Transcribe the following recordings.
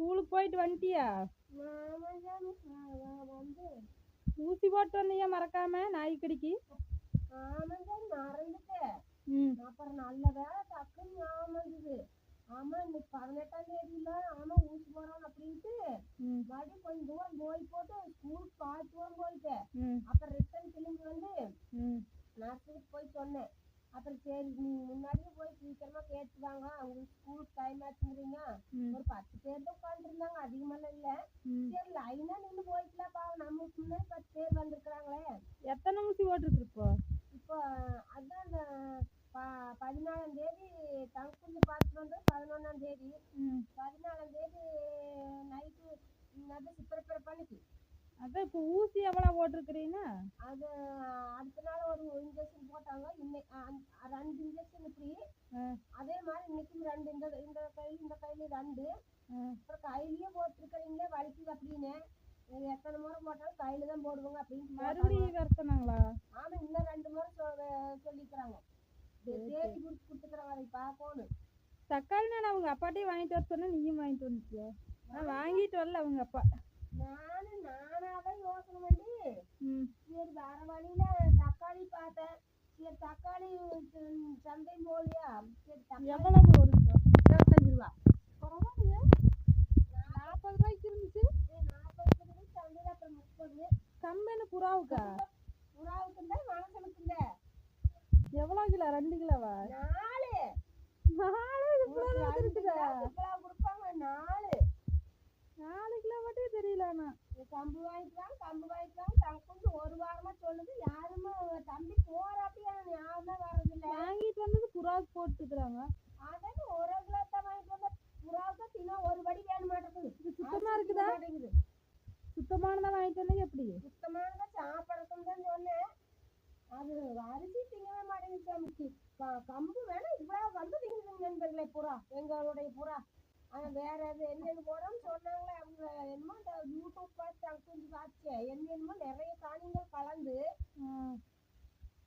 ஸ்கூலுக்கு போயிட்டு வந்துட்டியா? ஊசி போட்டு வந்தியா மறக்காம மறந்துட்டேன் ம். அப்புறம் நல்ல வேலை டக்குன்னு ஞாபகம் வந்தது ஆமா இன்னைக்கு பதினெட்டாம் தேதியில ஆமா ஊசி போறோம் அப்படின்ட்டு மறுபடியும் கொஞ்சம் தூரம் போய் போட்டு ஸ்கூலுக்கு பாதி தூரம் போயிட்டேன் ம் அப்புறம் ரிட்டர்ன் திரும்பி வந்து ம் நர்சரிக்கு போய் சொன்னேன் அப்புறம் சரி நீங்க முன்னாடியே போய் சீக்கிரமா கேட்டு வாங்க அவங்களுக்கு ஸ்கூலுக்கு டைம் ஆச்சுங்கிறீங்க ம் ஒரு பத்து பேர் தான் உட்காந்துருந்தாங்க அதிகமெல்லாம் இல்ல ம் லைனா நின்று போய்க்கலாம் பாவம் நம்மளுக்கு முன்னாடி பத்து பேர் வந்திருக்கிறாங்களே. எத்தனை ஊசி போட்டிருக்கு இப்போ? இப்போ அதான் அந்த ப பதினாலாம் தேதி தங்குஞ்சு பார்த்துட்டு வந்தது பதினொன்றாம் தேதி. பதினாலாம் தேதி நைட்டு சிப்பரப்பிற பண்ணிக்கு அதான் இப்போ ஊசி எவ்வளோ போட்டிருக்கிறீன்னா அது அடுத்த நாள் ஒரு இன்ஜெக்ஷன் போட்டாங்க. இன்னைக்கு ரெண்டு இன்ஜெக்ஷன் ஆ. அதே மாதிரி இன்னைக்கும் ரெண்டு. இந்த இந்த கையில் இந்த கையில் ரெண்டு. அப்புறம் கையிலேயே போட்டிருக்கிறீங்களே வலிக்குது அப்படின்னு. எத்தனை முறை போட்டாலும் கையில் தான் போடுவாங்க அப்படின்னு. மறுபடியும் வரத்துனாங்களா ஆமா இன்னும் ரெண்டு முறை சொல்லிக்கிறாங்க. தேதி குறித்து கொடுத்துக்கிறாங்க அதை பார்க்கணும் தக்காளி நான் அவங்க அப்பாட்டையும் வாங்கிட்டு வர சொன்னா நீயும் வாங்கிட்டு வந்துட்டியா? நான் வாங்கிட்டு வரல அவங்க அப்பா. நானு நானாவே யோசனை பண்ணி சரி வர வழியில தக்காளி பார்த்தேன். சரி தக்காளி சந்தை போலியா? சரி எவ்வளவு ஒரு இருபத்தஞ்சு ரூபா. நாற்பது ரூபாய்க்கு இருந்துச்சு. கம்பெனி புறாவுக்கா? புறாவுக்கு தான் மனசனுக்கு இந்த எவ்வளோ கிலோ? ரெண்டு கிலோவா? நாலு. நாலு ரெண்டு இருக்குதா புறா கொடுப்பாங்க நாலு. நாலு கிலோ மட்டும் தெரியல ஆனா. இந்த கம்பு வாங்கிக்கலாம் கம்பு வாங்கிக்கலாம். தங்குந்து ஒரு வாரமா சொல்லுது யாருமே தம்பி எனக்கு ஞாபகம் வர்றதில்ல வாங்கிட்டு வந்தது புறாவுக்கு போட்டுக்கிறாங்க அதான் ஒரு கிலோ தான் வாங்கிட்டு வந்த தினம் ஒரு படி வேணும் மாட்டேங்குது இது சுத்தமா இருக்குதா? சுத்தமானதா வாங்கிட்டு வந்தீங்க எப்படி? சுத்தமானதா சாப்பிடறதுன்னு தான் சொன்னேன். அது அரிசி திங்கவே மாட்டேங்குது கம்பு வேணா இவ்வளவு வந்து திங்குதுங்க நண்பர்களே புறா. எங்களுடைய புறா. ஆனா வேற எது என்னென்னு போறோம்னு சொன்னாங்களே அவங்க என்னமோ இந்த யூடியூப் பார்த்து அங்க பார்த்து என்னென்னமோ நிறைய தானியங்கள் கலந்து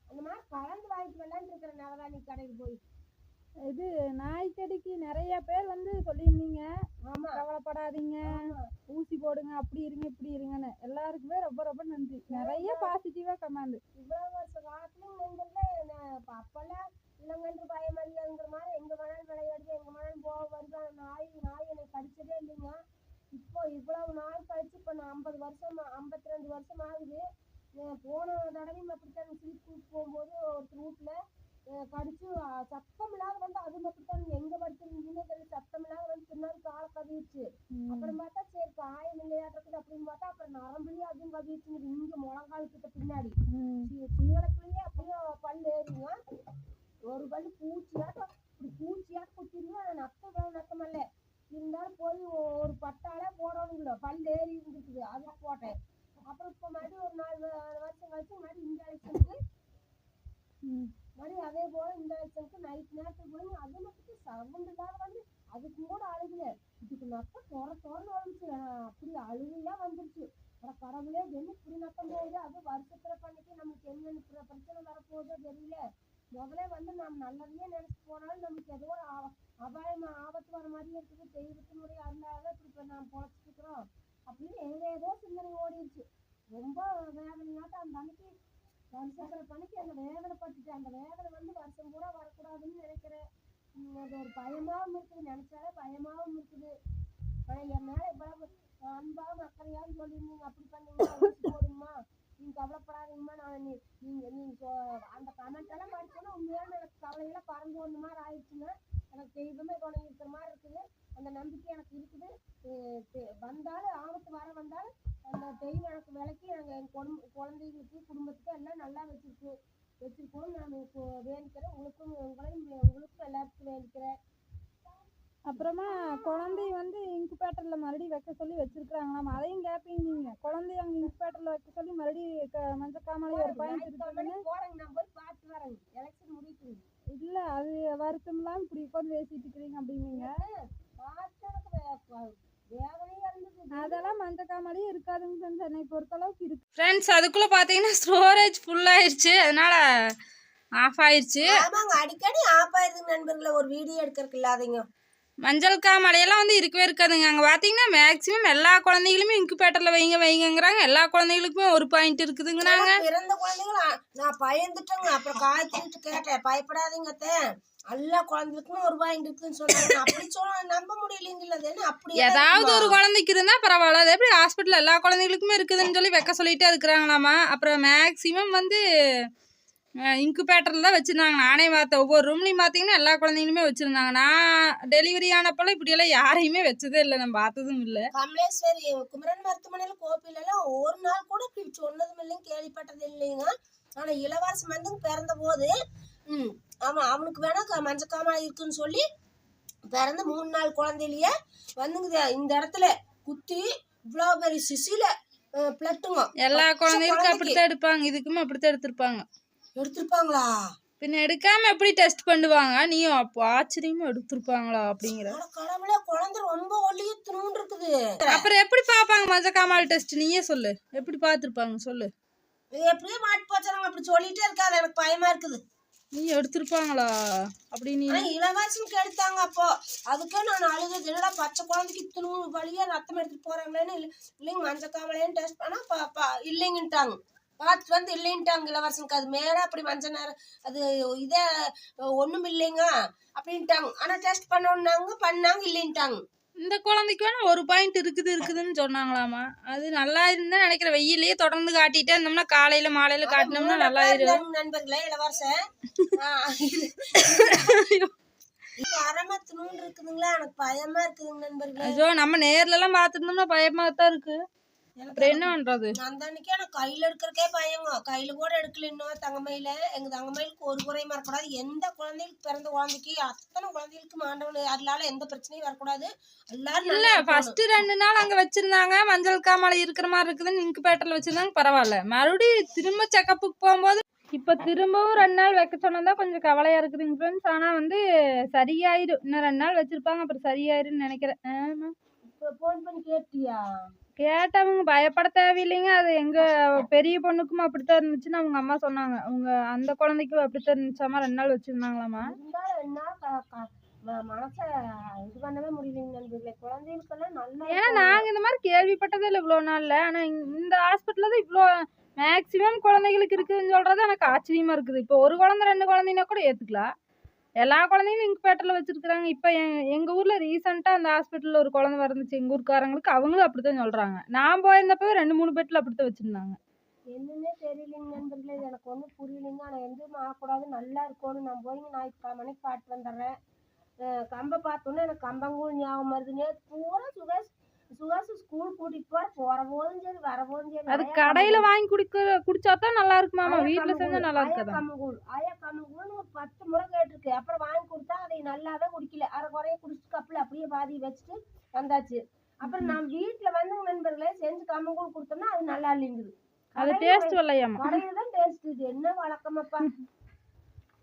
அந்த மாதிரி கலந்து வாங்கிட்டு வரலான்னு இருக்கிற நவதானி கடைக்கு போய். இது நாய்க்கடிக்கு நிறைய பேர் வந்து சொல்லியிருந்தீங்க. ஆமா. கவலைப்படாதீங்க. ஊசி போடுங்க அப்படி இருங்க இப்படி இருங்கன்னு. எல்லாருக்குமே ரொம்ப ரொம்ப நன்றி. நிறைய பாசிட்டிவா கமெண்ட் இவ்வளவு வருஷ காலத்துலயும் இப்ப அப்பெல்லாம் இளங்கன்று பயம் இல்லைங்கிற மாதிரி எங்க வேணாலும் விளையாடுது எங்க வேணாலும் போக வருது நாய் நாய் என்னை கடிச்சதே இல்லைங்க. இப்போ இவ்வளவு நாள் கழிச்சு இப்போ நான் ஐம்பது வருஷம் ஐம்பத்தி ரெண்டு வருஷம் ஆகுது. போன தடவையும் அப்படித்தான் சிரிப்பு போகும்போது ஒருத்தர் வீட்டுல அஹ் சத்தம் இல்லாத வந்து அதுவும் அப்படித்தான். எங்க படுத்துருந்தீங்கன்னு தெரியல. சத்தம் இல்லாத வந்து பின்னாடி காலை கவிச்சு. அப்புறம் பார்த்தா சரி காயம் இல்லையாட்டிருக்குது அப்படின்னு பார்த்தா அப்புறம் நரம்புலயே அதுவும் கவிச்சுங்குது. இங்க முழங்கால் கிட்ட பின்னாடி. சீவனக்குள்ளேயே அப்படியே பல்லு ஏறிங்க ஒரு பல்லு பூச்சியாட்டம் இப்படி பூச்சியாட்டம் குத்திருங்க அது நத்தம் வேணும் நத்தமல்ல. இருந்தாலும் போய் ஒரு பட்டாலே போடணுங்களோ பல்லு ஏறி இருந்துருக்குது அதுக்கு போட்டேன். அப்புறம் இப்போ மறுபடியும் ஒரு நாலு வருஷம் கழிச்சு மறுபடியும் இந்த ஆக்சிடென்ட்டு ஆனால் அதே போல் இந்த ஆக்சிடென்ட்டு நைட் நேரத்துக்கு போய் அது மட்டும் சவுண்டு இல்லாத வந்து அதுக்கு கூட அழுகல இதுக்கு நத்தம் தொற தொறன்னு வந்துச்சு அப்படி அழுகையா வந்துருச்சு அப்புறம் கடவுளே என்ன இப்படி நத்தம் போகுது அது வருஷத்துல பண்ணிட்டு நமக்கு என்ன பிர- பிரச்சனை வரப்போகுதோ தெரியல முதல்ல வந்து நாம் நல்லதையே நினைச்சு போனாலும் நமக்கு ஏதோ ஒரு ஆ- அபாயம் ஆபத்து வர மாதிரி இருக்குது தெய்வத்தினுடைய அருளால இப்படி இப்போ நாம் பொழைச்சிட்டு இருக்கிறோம் அப்படின்னு ஏதோ ஏதோ சிந்தனை ஓடிடுச்சு ரொம்ப வேதனையாட்டம் அந்த அன்னைக்கு வருஷத்துல பணிக்கு அந்த வேதனை வேதனைப்பட்டுட்டு அந்த வேதனை வந்து வருஷம் பூரா வரக்கூடாதுன்னு நினைக்கிறேன். அது ஒரு பயமாகவும் இருக்குது நினைச்சாலே பயமாகவும் இருக்குது. ஆனால் என் மேலே இவ்வளவு அன்பாவும் அக்கறையாவும் சொல்லியிருந்தீங்க அப்படி பண்ணுங்க ஊசி போடுங்கம்மா. கவலைப்படாதீங்கம்மா. நான் நீ நீங்கள் நீங்க சொ- அந்த கமெண்ட் எல்லாம் படிச்சோன்னா உண்மையான எனக்கு கவலையெல்லாம் பறந்து வந்த மாதிரி ஆயிடுச்சுங்க எனக்கு தெய்வமே துணை இருக்கிற மாதிரி இருக்குது அந்த நம்பிக்கை எனக்கு இருக்குது அஹ் தெ- வந்தாலும் ஆபத்து வர வந்தாலும் அந்த தெய்வம் எனக்கு விளக்கி நாங்கள் என் குடும்ப குழந்தைங்களுக்கு குடும்பத்துக்கு எல்லாம் நல்லா வச்சிருக்கு. வச்சிருக்கோம். நான் இப்போ வேண்டிக்கிறேன் உங்களுக்கும் உங்களையும் உங்களுக்கும் எல்லாருக்கும் வேண்டிக்கிறேன் அப்புறமா குழந்தை வந்து இன்குபேட்டர்ல மறுபடியும் வைக்க சொல்லி வச்சிருக்காங்களாம் அதையும் கேட்பீங்க நீங்க. குழந்தைய அங்க இன்குபேட்டர்ல வைக்க சொல்லி மறுபடியும் க- மஞ்சக்காமலை ஒரு பாயிண்ட் இருக்குதுன்னு போறேங்க. நான் போய் பார்த்து வரேங்க. எலெக்ஷன் முடியுது இல்ல அது வருத்தம் இல்லாம இப்படி உட்காந்து பேசிட்டு இருக்கிறீங்க அப்படின்னீங்க. பார்த்து அதெல்லாம் மஞ்சக்காமலையும் இருக்காதுங்க ஃப்ரெண்ட்ஸ் என்னை பொறுத்த அளவுக்கு இருக்கு. ஃப்ரெண்ட்ஸ் அதுக்குள்ளே பார்த்தீங்கன்னா ஸ்டோரேஜ் ஃபுல்லாகிடுச்சு அதனால் ஆஃப் ஆயிடுச்சு ஆமாங்க அடிக்கடி ஆஃப் ஆயிருது நண்பர்களே. ஒரு வீடியோ எடுக்கிறதுக்கு இல்லாதீங்க. மஞ்சள் காமாலையெல்லாம் வந்து இருக்கவே இருக்காதுங்க. அங்கே பார்த்தீங்கன்னா மேக்ஸிமம் எல்லா குழந்தைகளுமே இன்குபேட்டரில் வைங்க வைங்கங்கிறாங்க. எல்லா குழந்தைகளுக்குமே ஒரு பாயிண்ட் இருக்குதுங்கிறாங்க. பிறந்த குழந்தைங்கள? நான் பயந்துட்டேங்க. அப்புறம் காய்ச்சிட்டு கேட்டேன். பயப்படாதீங்க எல்லா குழந்தைகளுக்குமே ஒரு பாயிண்ட் இருக்குன்னு சொன்னாங்க. அப்படி சொல்ல நம்ப முடியலைங்களா அது அப்படி ஏதாவது ஒரு குழந்தைக்கு இருந்தால் பரவாயில்ல. அது எப்படி ஹாஸ்பிட்டல் எல்லா குழந்தைகளுக்குமே இருக்குதுன்னு சொல்லி வைக்க சொல்லிட்டே இருக்கிறாங்களாமா? அப்புறம் மேக்ஸிமம் வந்து இன்குபேட்டரில் தான் வச்சுருந்தாங்க. நானே பார்த்தேன் ஒவ்வொரு ரூம்லையும் பார்த்தீங்கன்னா எல்லா குழந்தைங்களுமே வச்சுருந்தாங்க. நான் டெலிவரி ஆனப்பெல்லாம் இப்படியெல்லாம் யாரையுமே வச்சதே இல்லை. நான் பார்த்ததும் இல்லை. கமலேஸ்வரி குமரன் மருத்துவமனையில கோப்பில எல்லாம் ஒரு நாள் கூட இப்படி சொன்னதும் இல்லைங்க கேள்விப்பட்டது இல்லைங்க. ஆனா இளவரசன் வந்து பிறந்த போது ம் ஆமா அவனுக்கு வேணா க- மஞ்சக்காமலை இருக்குன்னு சொல்லி பிறந்த மூணு நாள் குழந்தையிலேயே வந்துங்க இந்த இடத்துல குத்தி இவ்வளோ பெரிய சிசில பிளட்டுங்க. எல்லா குழந்தைகளுக்கும். அப்படித்தான் எடுப்பாங்க. இதுக்குமே அப்படித்தான் எடுத்திருப்பாங்க. எடுத்திருப்பாங்களா? பின்ன எடுக்காம எப்படி டெஸ்ட் பண்ணுவாங்க? நீயும் அப்போ ஆச்சரியமா எடுத்திருப்பாங்களா அப்படிங்கிற. கடவுளே குழந்தை ரொம்ப துணுன்னு இருக்குது அப்புறம் எப்படி பார்ப்பாங்க மஞ்சக்காமால் டெஸ்ட் நீயே சொல்லு. எப்படி பார்த்துருப்பாங்க? சொல்லு. எப்படியே மாட்டி போச்சாங்க அப்படி சொல்லிட்டே இருக்காது. எனக்கு பயமா இருக்குது. நீ எடுத்திருப்பாங்களா? அப்படி நீ இளவரசனுக்கு எடுத்தாங்க அப்போ. அதுக்கே நான் அழுகுது என்னடா பச்சை குழந்தைக்கு இத்தனை வழியா ரத்தம் எடுத்துட்டு போறாங்களேன்னு இல்லை இல்லைங்க மஞ்சள் காமலைன்னு டெஸ்ட் பண்ணா பா- பா- இல்லைங்கன்ட்டாங்க. வந்து இல்லைன்ட்டாங்க இளவரசனுக்கு. அது மேல அப்படி மஞ்சள் நேரம் அது இதே ஒண்ணும் இல்லைங்க அப்படின்ட்டாங்க. ஆனா டெஸ்ட் பண்ணோன்னாங்க பண்ணாங்க இல்லைன்ட்டாங்க. இந்த குழந்தைக்கு வேணா ஒரு பாயிண்ட் இருக்குது இருக்குதுன்னு சொன்னாங்களாமா? அது நல்லா இருந்தா நினைக்கிறேன். வெயிலையே தொடர்ந்து காட்டிட்டே இருந்தோம்னா காலையில மாலையில காட்டினோம்னா நல்லா இரு இருந்தாங்க நண்பர்களே இளவரசன் இருக்குதுங்களா? எனக்கு பயமா இருக்குதுங்க நண்பர்களே. ஐயோ நம்ம நேர்ல எல்லாம் பார்த்துருந்தோம்னா பயமா தான் இருக்கு. அப்புறம் என்ன பண்றது? நான் அன்னைக்கு எனக்கு கையில எடுக்கிறக்கே பயங்க. கையில கூட எடுக்கல இன்னும் தங்கமயில. எங்க தங்கமயிலுக்கு ஒரு குறையுமா இருக்கக்கூடாது எந்த குழந்தைகளுக்கு பிறந்த குழந்தைக்கு அத்தனை குழந்தைகளுக்கு மாண்டவன் அதனால எந்த பிரச்சனையும் வரக்கூடாது. எல்லாரும் இல்ல. ஃபர்ஸ்ட் ரெண்டு நாள் அங்க வச்சிருந்தாங்க. மஞ்சள் காமாலை இருக்கிற மாதிரி இருக்குதுன்னு இன்குபேட்டர்ல வச்சிருந்தாங்க. பரவாயில்ல. மறுபடியும் திரும்ப செக்கப்புக்கு போகும்போது இப்ப திரும்பவும் ரெண்டு நாள் வைக்க சொன்னதா கொஞ்சம் கவலையா இருக்குதுங்க ஃப்ரெண்ட்ஸ் ஆனா வந்து சரியாயிடும் இன்னும் ரெண்டு நாள் வச்சிருப்பாங்க. அப்புறம் சரியாயிரும்னு நினைக்கிறேன். ஆமா. இப்ப போன் பண்ணி கேட்டியா? கேட்டவங்க பயப்பட தேவையில்லைங்க. அது எங்க பெரிய பொண்ணுக்கும் அப்படித்தான் இருந்துச்சுன்னு அவங்க அம்மா சொன்னாங்க. அவங்க அந்த குழந்தைக்கும் அப்படித்தான் இருந்துச்சாமா? ரெண்டு நாள் வச்சிருந்தாங்களாமா? ஏன்னா நாங்க இந்த மாதிரி கேள்விப்பட்டதே இல்லை இவ்வளோ நாள்ல. ஆனா இந்த ஹாஸ்பிட்டல்ல தான் இவ்வளோ மேக்சிமம் குழந்தைகளுக்கு இருக்குதுன்னு சொல்றது எனக்கு ஆச்சரியமா இருக்குது. இப்போ ஒரு குழந்தை ரெண்டு குழந்தைன்னா கூட ஏத்துக்கலாம். எல்லா குழந்தைங்களும் பேட்டரில் வச்சுருக்குறாங்க. இப்போ எங்கள் ஊரில் ஊர்ல அந்த ஹாஸ்பிட்டலில் ஒரு குழந்தை வந்துச்சு எங்கள் ஊருக்காரங்களுக்கு அவங்களும் அப்படி தான் சொல்கிறாங்க நான் போயிருந்தப்பவே ரெண்டு மூணு பெட்டில் அப்படி தான் வச்சுருந்தாங்க. என்னன்னே தெரியலைங்க நண்பர்களே. இது எனக்கு ஒன்றும் புரியலைங்க. ஆனால் எதுவும் ஆகக்கூடாது. நல்லா இருக்கணும் நான் போய் ஞாயிற்றுக்கிழமை மணிக்கு பாட்டு வந்துடுறேன். கம்பை பார்த்தோன்னே எனக்கு கம்பங்கூழ் ஞாபகம் வருதுங்க. பூரா சுகாஷ் சுகாஷ் ஸ்கூல் கூட்டிட்டு போற சரி வர போதும் சரி அது கடையில வாங்கி குடிக்க குடிச்சா தான் நல்லா இருக்குமாமா ஆயா வீட்டுல செஞ்சா நல்லா இருக்காதா? ஆயா பத்து முறை கேட்டிருக்கு. அப்புறம் வாங்கி கொடுத்தா அதை நல்லாவே குடிக்கல. அரை குறைய குடிச்சிட்டு கப்பில் அப்படியே பாதி வச்சுட்டு வந்தாச்சு. அப்புறம் நான் வீட்டுல வந்து நண்பர்களே செஞ்சு கம்மங்கூழ் கொடுத்தோம்னா அது நல்லா இல்லைங்குது. அது கடையில டேஸ்ட் வரலையாமா கடையில தான் டேஸ்ட் இது என்ன வழக்கமாப்பா?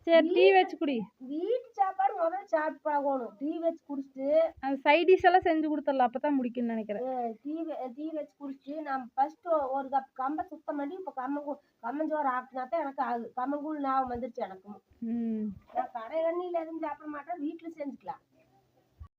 சரி டீ வச்சு குடி. வீட்டு சாப்பாடு முதல்ல சாப்பிட்டு பார்க்கணும் டீ வச்சு குடிச்சிட்டு அந்த சைடிஷ் எல்லாம் செஞ்சு கொடுத்துடலாம். அப்பதான் முடிக்கும்னு நினைக்கிறேன். டீ டீ வச்சு குடிச்சிட்டு நான் ஃபர்ஸ்ட் ஒரு கப் கம்பை சுத்தம் பண்ணி இப்போ கம்மங்கூழ் கம்மஞ்சோறு ஆக்கினா தான் எனக்கு ஆகுது கம்மங்கூழ் ஞாபகம் வந்துருச்சு எனக்கும். நான் கடை எண்ணெயில இருந்து சாப்பிட மாட்டேன். வீட்டில் செஞ்சுக்கலாம்.